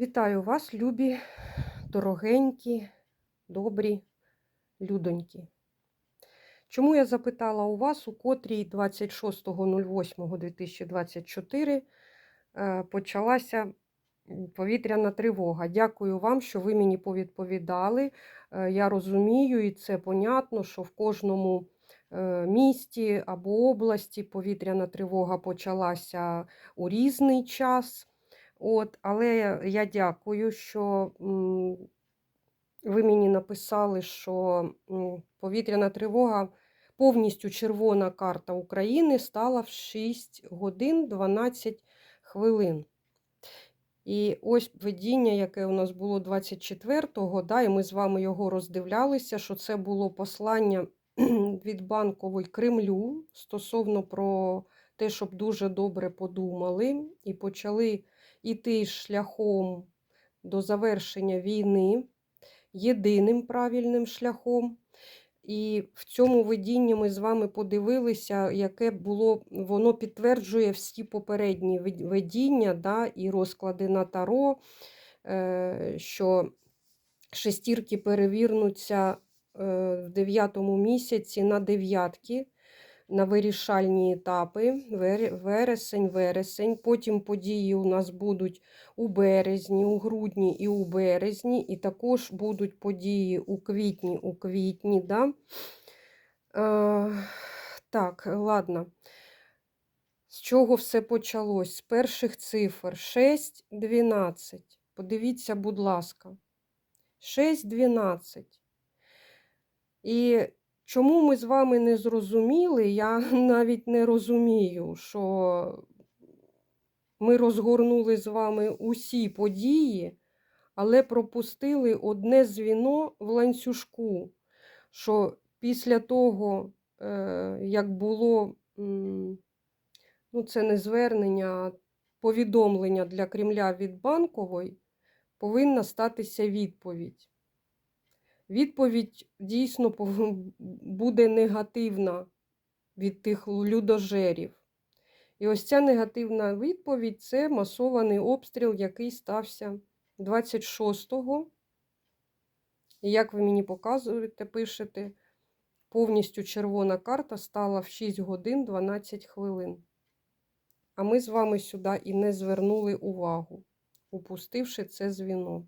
Вітаю вас, любі, дорогенькі, добрі людоньки. Чому я запитала у вас, у котрій 26.08.2024 е, почалася повітряна тривога? Дякую вам, що ви мені повідповідали. Е, Я розумію, і це понятно, що в кожному е, місті або області повітряна тривога почалася у різний час. От, але я дякую, що ви мені написали, що повітряна тривога, повністю червона карта України стала в 6 годин 12 хвилин. І ось видіння, яке у нас було 24-го, да, і ми з вами його роздивлялися, що це було послання від банкової Кремлю стосовно про те, щоб дуже добре подумали і почали йти шляхом до завершення війни, єдиним правильним шляхом. І в цьому видінні ми з вами подивилися, яке було, воно підтверджує всі попередні видіння да, і розклади на таро, е, що шестірки перевірнуться е, в дев'ятому місяці на дев'ятки, на вирішальні етапи, вересень, вересень. Потім події у нас будуть у березні, у грудні і у березні, і також будуть події у квітні, у квітні. Да? Е, так, ладно. З чого все почалось? З перших цифр 6, 12. Подивіться, будь ласка. 6, 12. І чому ми з вами не зрозуміли, я навіть не розумію, що ми розгорнули з вами усі події, але пропустили одне звіно в ланцюжку, що після того, е, як було, ну це не звернення, а повідомлення для Кремля від банкової, повинна статися відповідь. Відповідь дійсно буде негативна від тих людожерів. І ось ця негативна відповідь це масований обстріл, який стався 26-го. І як ви мені показуєте, пишете, повністю червона карта стала в 6 годин 12 хвилин. А ми з вами сюди і не звернули увагу, упустивши це звіно.